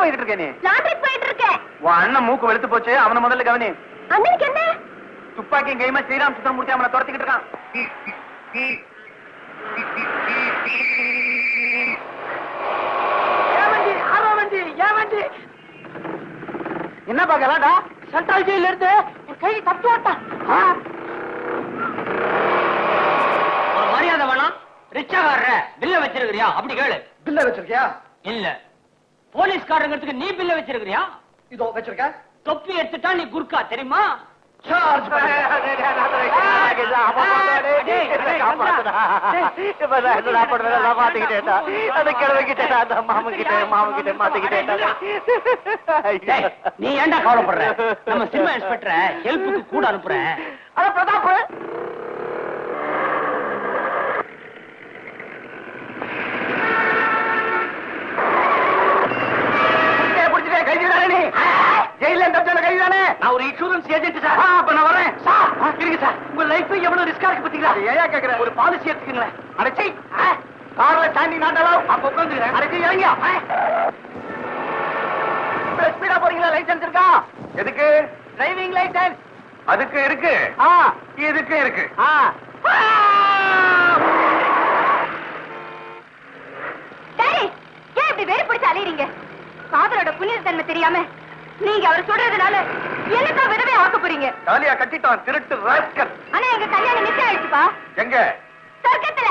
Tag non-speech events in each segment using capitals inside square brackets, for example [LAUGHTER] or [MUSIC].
போயிட்டு இருக்க நீ? லாட்ரிக் போயிட்டு இருக்கேன் உன் அண்ணன் மூக்கு வெளுத்து போச்சு அவனை முதல்ல கவனி. அண்ணனுக்கு என்ன? துப்பாக்கி கைமா ஸ்ரீராம் சுத்தமூர்த்தி அவனை துரத்திக்கிட்டு இருக்கான். என்ன பாக்கலாடா சென்ட்ரல் ஜெயில இருந்து என் கை தப்பி ஓட்டான். ஒரு மரியாதை வேணாம். ரிச்சாகாரர பில்ல வச்சிருக்கிறியா? அப்படி கேளு. பில்ல வச்சிருக்கியா? இல்ல. போலீஸ்காரங்கிறதுக்கு நீ பில்ல வச்சிருக்கிறியா இதோ வச்சிருக்க தொப்பி எடுத்துட்டா நீ குர்கா தெரியுமா நீ ஏன்டா கவலைப்படுற நம்ம சினிமா இன்ஸ்பெக்டரை ஹெல்ப்புக்கு கூட அனுப்புறேன் பிரதாப் நான் ஒரு இன்சூரன்ஸ் ஏஜென்ட் சார். அப்ப நான் வரேன் சார். இருங்க சார். உங்க லைஃப் எவ்வளவு ரிஸ்கா இருக்கு பாத்தீங்களா? ஏயா கேக்குற? ஒரு பாலிசி எடுத்துக்கங்களேன் அடைச்சி கார்ல சாண்டி நாட்டலாம் அப்ப உட்காந்துக்கிறேன். அடைச்சி இறங்கியா. ஸ்பீடா போறீங்களா? லைசன்ஸ் இருக்கா? எதுக்கு? டிரைவிங் லைசன்ஸ் அதுக்கு இருக்கு. ஆ. இதுக்கு இருக்கு. ஆ. டேய் ஏன் இப்படி வெறி பிடிச்சு அலையறீங்க? காதலோட புனிதத்தன்மை தெரியாம நீங்க அவர் சொல்றதுனால என்னதான் விதவே ஆக்க போறீங்க? தாலியா கட்டிட்டான் திருட்டு ராஸ்கல். ஆனா எங்க கல்யாணம் நிச்சயம் ஆயிடுச்சுப்பா. எங்க? சொர்க்கத்துல.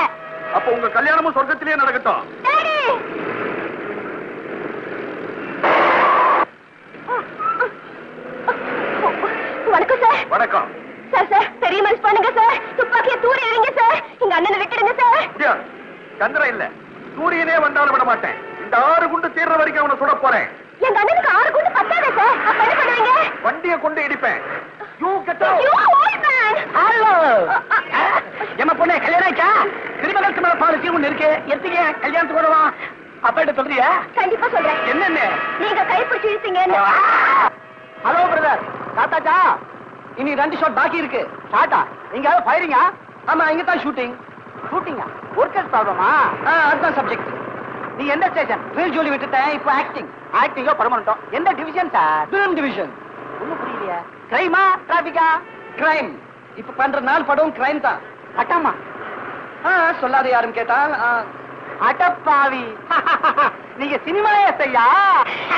அப்ப உங்க கல்யாணமும் சொர்க்கத்திலேயே நடக்கட்டும். டேடி! வணக்கம் சார். வணக்கம். சார் சார் பெரிய மனசு பண்ணுங்க சார். துப்பாக்கிய தூரி எறிங்க சார். எங்க அண்ணனை விட்டுடுங்க சார். முடியாது. சந்திரன் இல்ல. சூரியனே வந்தாலும் விட மாட்டேன் இந்த ஆறு குண்டு தீர்ற வரைக்கும் அவனை சுட போறேன். எங்க அண்ணனுக்கு ஆறு குண்டு பத்தாதே சார் அப்ப என்ன பண்ணுவீங்க? வண்டியை கொண்டு இடிப்பேன். You get! ஹலோ என்ன பொண்ணே கல்யாணம் ஆச்சா கிரிமினல்ஸ் மேல பாலிசி ஒண்ணு இருக்கு. எத்தீங்க கல்யாணத்துக்கு வரவா அப்ப என்ன சொல்றியா? கண்டிப்பா சொல்றேன். என்னன்னு? நீங்க கைப்பிடிச்சு இழுத்தீங்கன்னு. ஹலோ பிரதர் சாத்தாச்சா இனி ரெண்டு ஷாட் பாக்கி இருக்கு. ஷாட்டா நீங்க ஃபயரிங்கா ஆமா இங்க தான் ஷூட்டிங் ஷூட்டிங்கா ஒர்க்கர்ஸ் ப்ராப்ளமா அதுதான் சப்ஜெக்ட் நீ எந்த ஸ்டேஷன் ஃபீல் ஜோலி விட்டுட்டேன் இப்போ ஆக்டிங் ஆக்டிங்கோ பர்மனண்டோ எந்த டிவிஷன் சார்? ஃபிலிம் டிவிஷன் ஒண்ணும் புரியலையா. கிரைமா டிராபிக்கா கிரைம் இப்ப பண்ற நாள் படம் கிரைம் தான். அட்டாமா ஆ சொல்லாத யாரும் கேட்டா அடப்பாவி. [LAUGHS] நீங்க சினிமாலே செய்யா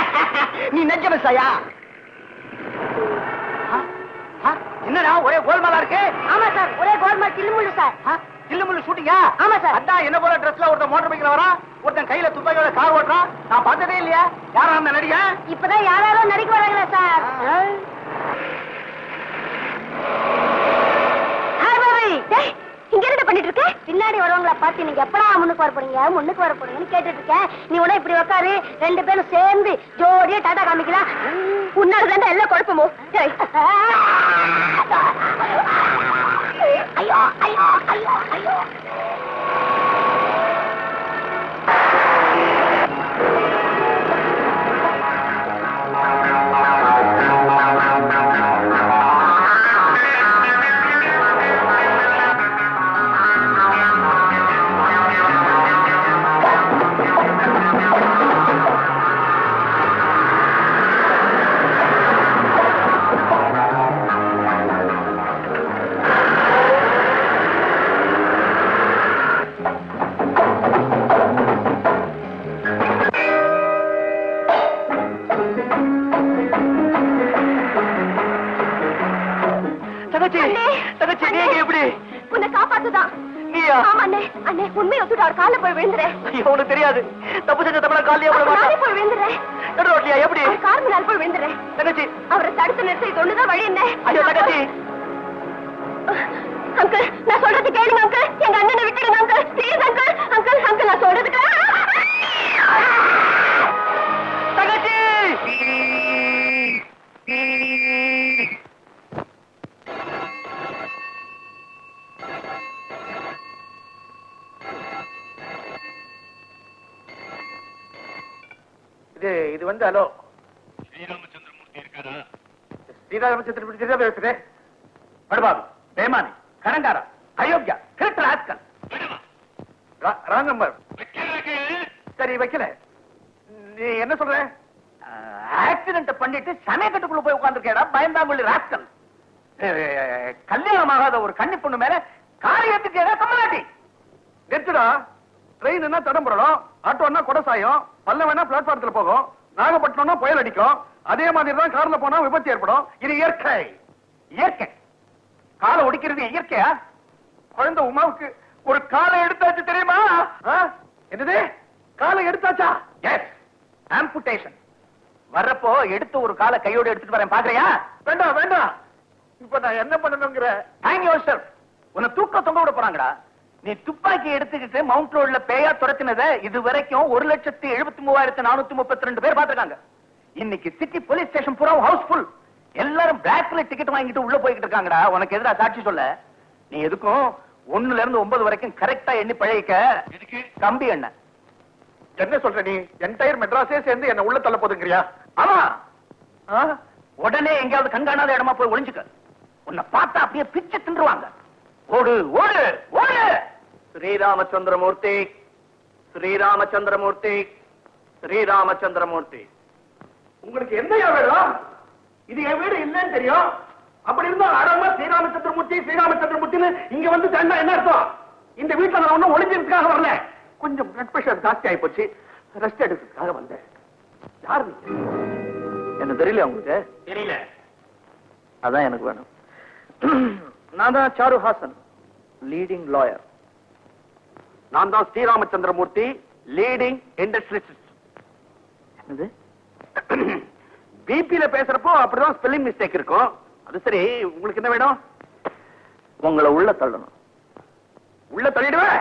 [LAUGHS] நீ நெஜம் செய்யா என்னடா ஒரே கோல்மாலா இருக்கு? ஆமா சார் ஒரே கோல்மால் கில்லுமுள்ளு சார். சில்லுமுள்ளு ஷூட்டிங்கா ஆமா சார். அதான் என்ன போல ட்ரெஸ்ல ஒருத்தன் மோட்டர் பைக்ல வரான் ஒருத்தன் கையில துப்பாக்கியோட கார் ஓட்டுறான். நான் பார்த்ததே இல்லையா? யாரா அந்த இப்பதான் யாராலும் நடிக்க வராங்களே சார்? இங்க என்ன பண்ணிட்டு இருக்க பின்னாடி வருவாங்களா பார்த்து நீங்க எப்படா முன்னுக்கு வர போறீங்க? முன்னுக்கு வர போறீங்கன்னு கேட்டுட்டு இருக்கேன். நீ உடனே இப்படி உட்காரு ரெண்டு பேரும் சேர்ந்து ஜோடியா டாடா காமிக்கலாம். உன்னால எல்லாம் குழப்பமோ. ஐயோ ஐயோ ஐயோ ஐயோ. தங்கச்சி. நீங்க எப்படி உன்னை காப்பாத்துதான் நீயா ஆமா அண்ணே அண்ணே உண்மையை ஒத்துட்டு அவர் கால போய் விழுந்துறேன் ஐயோ உனக்கு தெரியாது தப்பு செஞ்ச தமிழ காலையே விட நானே மாட்டான் போய் விழுந்துறேன் நடு ரோட்லியா எப்படி அவர் கார் மேல போய் விழுந்துறேன் தங்கச்சி அவரை தடுத்து நிறுத்த இது ஒண்ணுதான் வழி என்ன ஐயோ தங்கச்சி அங்கிள் நான் சொல்றது கேளுங்க அங்கிள் எங்க அண்ணனை விட்டுடுங்க uncle please uncle uncle uncle நான் சொல்றது ஸ்ரீராமச்சந்திரமூர்த்தி தான் பேசுறேன். படுபாவி பேமானி ராங் நம்பர். சரி வைக்கல. நீ என்ன சொல்ற? ஆக்சிடென்ட் பண்ணிட்டு சமயக்கட்டுக்குள்ள போய் உட்கார்ந்துருக்கேடா பயந்தாங்குள்ளி ராஸ்கல். கல்யாணம் ஆகாத ஒரு கன்னி பொண்ணு மேல காரை கம்மலாட்டி. நிறுத்துடா. பல்ல வேணா பிளாட்ஃபாரத்துல போகும். நாகப்பட்டினம்னா புயல் அடிக்கும். அதே மாதிரி தான் கார்ல போனா விபத்து ஏற்படும். இது இயற்கை. இயற்கை. காலை ஒடிக்கிறது இயற்கையா? குழந்தை உமாவுக்கு ஒரு காலை எடுத்தாச்சு தெரியுமா? ஆ? என்னது? காலை எடுத்தாச்சா? எஸ் ஆம்புடேஷன் வர்றப்போ எடுத்து ஒரு காலை கையோட எடுத்துட்டு வரேன். பாக்குறியா வேண்டாம் வேண்டாம். இப்ப நான் என்ன பண்ணணுங்கிற? ஹேங் யோர் செல்ஃப் உன்னை தூக்க தொங்க விட போறாங்கடா. நீ துப்பாக்கி எடுத்துக்கிட்டு மவுண்ட் ரோட்ல பேயா துரத்தினத இது வரைக்கும் ஒரு லட்சத்தி எழுபத்தி மூவாயிரத்தி நானூத்தி முப்பத்தி ரெண்டு பேர் பாத்துருக்காங்க இன்னைக்கு city police station house full Housefull எல்லாரும் பிளாக்ல டிக்கெட் வாங்கிட்டு உள்ள போய்கிட்டு இருக்காங்கடா. உனக்கு எதிரா சாட்சி சொல்ல. நீ எதுக்கும் ஒண்ணுல இருந்து ஒன்பது வரைக்கும் கரெக்டா எண்ணி பழகிக்க. கம்பி எண்ணெய். என்ன சொல்ற நீ? என்டையர் மெட்ராஸே சேர்ந்து என்ன உள்ள தள்ள போதுங்கிறியா? ஆமா? உடனே எங்கேயாவது கண்காணாத இடமா போய் ஒளிஞ்சுக்க. உன்னை பார்த்தா அப்படியே பிச்சை தின்றுவாங்க. ஓடு ஓடு ஓடு! ஸ்ரீராமச்சந்திரமூர்த்தி. ஸ்ரீராமச்சந்திரமூர்த்தி. ஸ்ரீராமச்சந்திரமூர்த்தி. உங்களுக்கு என்னையா வேணும்? இது என் வீடு இல்லைன்னு தெரியும். அப்படி இருந்தா அடமா ஸ்ரீராமச்சந்திரமூர்த்தி ஸ்ரீராமச்சந்திரமூர்த்தின்னு இங்க வந்து சேர்ந்தா என்ன அர்த்தம்? இந்த வீட்டுல நான் ஒண்ணும் ஒளிஞ்சதுக்காக வரல. கொஞ்சம் பிளட் பிரஷர் ஜாஸ்தி ஆகி போச்சு ரெஸ்ட் எடுக்கிறதுக்காக வந்தேன். யார் என்ன தெரியல உங்களுக்கு? தெரியல. அதான் எனக்கு வேணும். நான் தான் சாரு ஹாசன் லீடிங் லாயர் நான் தான் ஸ்ரீராமச்சந்திரமூர்த்தி லீடிங் இண்டஸ்ட்ரியலிஸ்ட் என்னது? பிபியில பேசுறப்போ அப்படிதான் ஸ்பெல்லிங் மிஸ்டேக் இருக்கும். அது சரி உங்களுக்கு என்ன வேணும்? உங்களை உள்ள தள்ளணும். உள்ள தள்ளிடுவேன்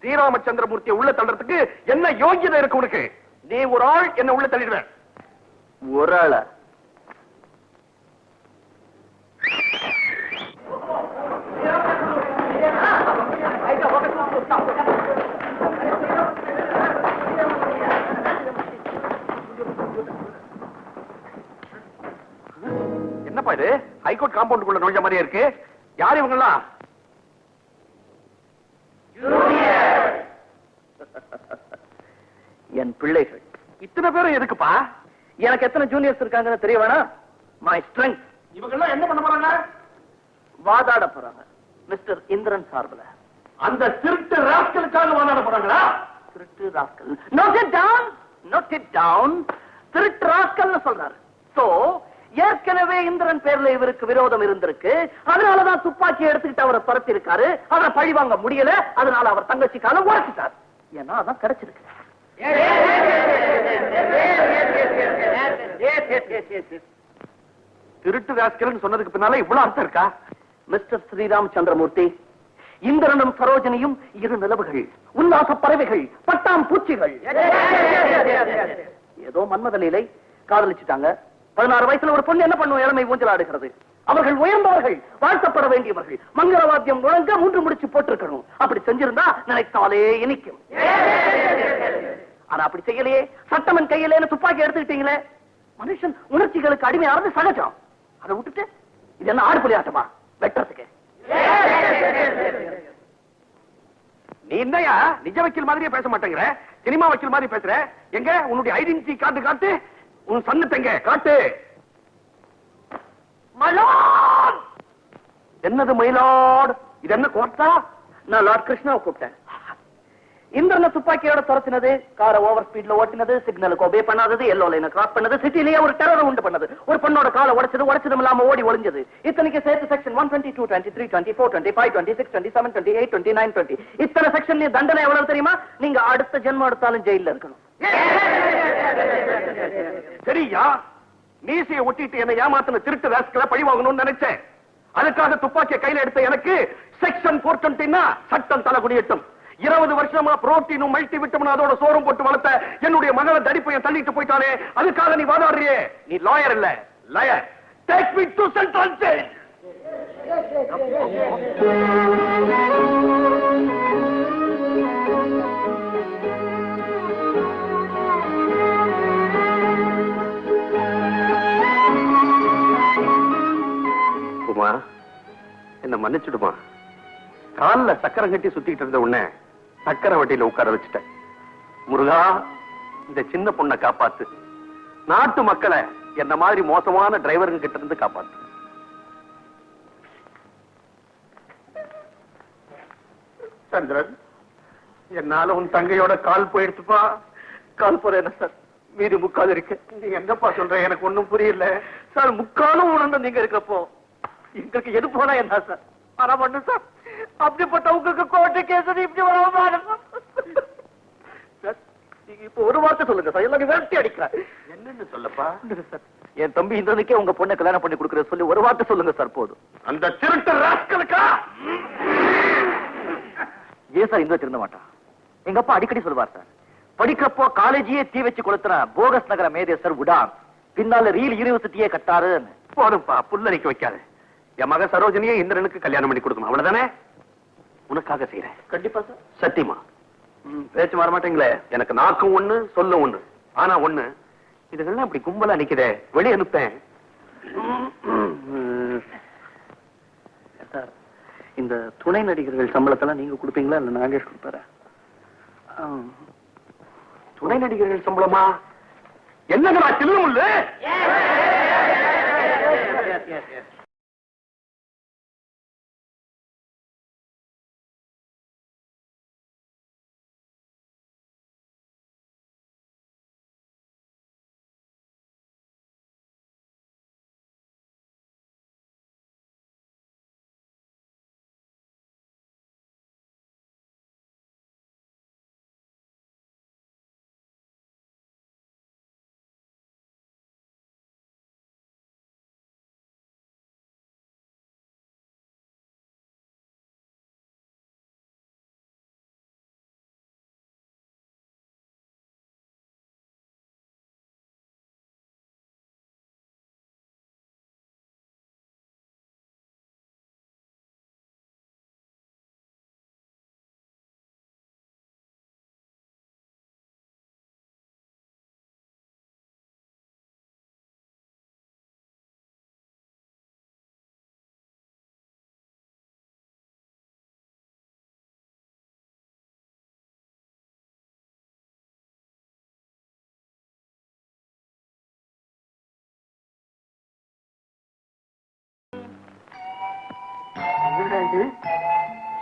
ஸ்ரீராமச்சந்திரமூர்த்தியை உள்ள தள்ளுறதுக்கு என்ன யோகியதை இருக்கு உனக்கு? நீ ஒரு ஆள் என்ன உள்ள தள்ளிடுவேன் ஒரு ஆள? என்னப்பா இது? ஹைகோர்ட் காம்பவுண்டுக்குள்ள நுழைஞ்ச மாதிரியே இருக்கு. யார் இவங்கெல்லாம்? என் பிள்ளைகள். இத்தனை பேரும் எதுக்குப்பா? எனக்கு எத்தனை ஜூனியர்ஸ் இருக்காங்கன்னு தெரிய வேணாம் மை ஸ்ட்ரெங்க் இவங்கெல்லாம் என்ன பண்ண போறாங்க? வாதாட போறாங்க. மிஸ்டர் இந்திரன் சார்பில். அந்த திருட்டு ராஸ்கலுக்காக வாதாட போறாங்களா? திருட்டு rascal. Note it down note it down திருட்டு ராஸ்கல்னு சொல்றாரு. சோ ஏற்கனவே இந்திரன் பேர்ல இவருக்கு விரோதம் இருந்திருக்கு அதனாலதான் துப்பாக்கி எடுத்துக்கிட்டு அவரை துரத்தி இருக்காரு அவரை பழி வாங்க முடியல அதனால அவர் தங்கச்சி காலம் ஏன்னா அதான் கிடைச்சிருக்கு திருட்டு ராஸ்கல்னு சொன்னதுக்கு பின்னால இவ்வளவு அர்த்தம் இருக்கா மிஸ்டர் ஸ்ரீராம் சந்திரமூர்த்தி இந்திரனும் சரோஜனியும் இரு நிலவுகள் உல்லாச பறவைகள் பட்டாம் பூச்சிகள் ஏதோ மன்மத லீலை காதலிச்சுட்டாங்க பதினாறு வயசுல ஒரு பொண்ணு என்ன பண்ணுவோம் இளமை ஊஞ்சல் ஆடுகிறது. அவர்கள் உயர்ந்தவர்கள் வாழ்த்தப்பட வேண்டியவர்கள். மங்களவாத்தியம் முழங்க மூன்று முடிச்சு போட்டிருக்கணும். அப்படி செஞ்சிருந்தா நினைத்தாலே இனிக்கும். ஆனா அப்படி செய்யலையே. சட்டமன் கையில துப்பாக்கி எடுத்துக்கிட்டீங்களே. மனுஷன் உணர்ச்சிகளுக்கு அடிமையானது சகஜம். அதை விட்டுட்டு இது என்ன ஆடு புலியாட்டமா வெட்டுறதுக்கு. நீ என்னையா? நிஜ வக்கீல் மாதிரியே பேச மாட்டேங்கிற? சினிமா வக்கீல் மாதிரி பேசுற? எங்க? உன்னுடைய ஐடென்டிட்டி காட்டு காட்டு உன் சன்னத்தங்க காட்டு. மயிலாட் என்னது மயிலாட் இது என்ன கோர்ட்டா நான் லார்ட் கிருஷ்ணாவை கூப்பிட்டேன். இந்திரனை துப்பாக்கியோட துரத்தினது காரை ஓவர் ஸ்பீட்ல ஓட்டினது சிக்னலுக்கு ஒபே பண்ணாதது எல்லோ லைனை கிராஸ் பண்ணது சிட்டிலேயே ஒரு டெரர் உண்டு பண்ணது. ஒரு பொண்ணோட காலை உடைச்சது உடைச்சதும் இல்லாம ஓடி ஒளிஞ்சது. இத்தனைக்கு சேர்த்து section one twenty two twenty three twenty four twenty five twenty six twenty seven twenty eight twenty nine twenty இத்தனை செக்ஷன்லயும் தண்டனை எவ்வளவு தெரியுமா? நீங்க அடுத்த ஜென்மம் எடுத்தாலும் ஜெயில இருக்கணும். சரியா மீசையை ஒட்டிட்டு என்னை ஏமாத்தின திருட்டு வேஸ்களை பழி வாங்கணும்னு நினைச்சேன். அதுக்காக துப்பாக்கியை கையில எடுத்த எனக்கு செக்ஷன் போர் சட்டம் தலை குடியட்டும் இருபது வருஷமா புரோட்டீனும் மல்டி விட்டமின் அதோட சோறும் போட்டு வளர்த்த என்னுடைய மகளை தடிப்பைய தள்ளிட்டு போயிட்டானே. அதுக்காக நீ வாதாடுறியே? நீ லாயர் இல்ல. Liar take me to central jail Uma என்ன மன்னிச்சுடுமா? காலில் சக்கரம் கட்டி சுத்திக்கிட்டு இருந்த உடனே சக்கர வட்டியில உட்கார வச்சுட்டேன். முருகா இந்த சின்ன பொண்ணை காப்பாத்து. நாட்டு மக்களை என்ன மாதிரி மோசமான டிரைவருங்க கிட்ட இருந்து காப்பாத்து. சந்திரன் என்னால உன் தங்கையோட கால் போயிடுச்சுப்பா கால் போற என்ன சார்? மீதி முக்கால் இருக்கு. நீங்க என்னப்பா சொல்ற? எனக்கு ஒண்ணும் புரியல. சார் முக்காலும் உணர்ந்து நீங்க இருக்கப்போ எங்களுக்கு எது போனா என்ன சார்? ஆனா பண்ணு சார். அப்படிப்பட்ட உங்களுக்கு கோர்ட்டு கேஸ் இப்படி சார் நீங்க இப்ப ஒரு வார்த்தை சொல்லுங்க சார். எல்லாம் விரட்டி அடிக்கிறேன். என்னன்னு சொல்லப்பா? சார்? என் தம்பி இந்திரனுக்கே உங்க பொண்ணை கல்யாணம் பண்ணி கொடுக்குற சொல்லி ஒரு வார்த்தை சொல்லுங்க சார் போதும். அந்த திருட்டு ராஸ்கலுக்கா? ஏன் சார் இந்திர திருந்த மாட்டான்? எங்க அப்பா அடிக்கடி சொல்லுவார் சார். படிக்கிறப்போ காலேஜையே தீ வச்சு கொளுத்துன போகஸ் நகர மேதேசர் உடான் பின்னால ரீல் யூனிவர்சிட்டியே கட்டாருன்னு. போதும்பா புல்ல நிக்க வைக்காது. என் மக சரோஜனியே இந்திரனுக்கு கல்யாணம் பண்ணி கொடுக்கணும். அவ்வளவுதானே உனக்காக செய்யறேன் கண்டிப்பா சார். சத்தியமா? பேச்சு மாற மாட்டீங்களே? எனக்கு நாக்கும் ஒண்ணு சொல்லும் ஒண்ணு. ஆனா ஒண்ணு இதுகள்லாம் அப்படி கும்பலா நிக்குதே? வெளியே அனுப்பேன் சார் இந்த துணை நடிகர்கள் சம்பளத்தெல்லாம் நீங்க கொடுப்பீங்களா? இல்ல நாகேஷ் கொடுப்பாரா? துணை நடிகர்கள் சம்பளமா? என்னங்களா சில்லுமுள்ளு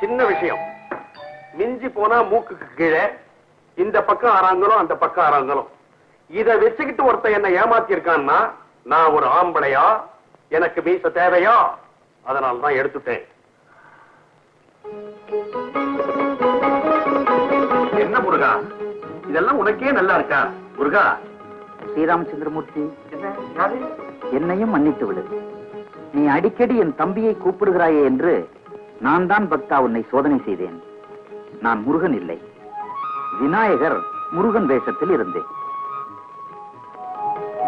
சின்ன விஷயம். மிஞ்சி போனா மூக்குக்கு கீழே இந்த பக்கம் ஆறாங்கலும் அந்த பக்கம் ஆறாங்கலும். இத வச்சுக்கிட்டு ஒருத்தன் என்ன ஏமாத்தி இருக்கான்னா நான் ஒரு ஆம்பளையா? எனக்கு மீச தேவையா? அதனால தான் எடுத்துட்டேன். என்ன முருகா? இதெல்லாம் உனக்கே நல்லா இருக்கா? முருகா? ஸ்ரீராமச்சந்திரமூர்த்தி என்னையும் மன்னித்து விடு நீ அடிக்கடி என் தம்பியை கூப்பிடுகிறாயே என்று நான் தான் பக்தா உன்னை சோதனை செய்தேன். நான் முருகன் இல்லை. விநாயகர் முருகன் வேஷத்தில் இருந்தேன்.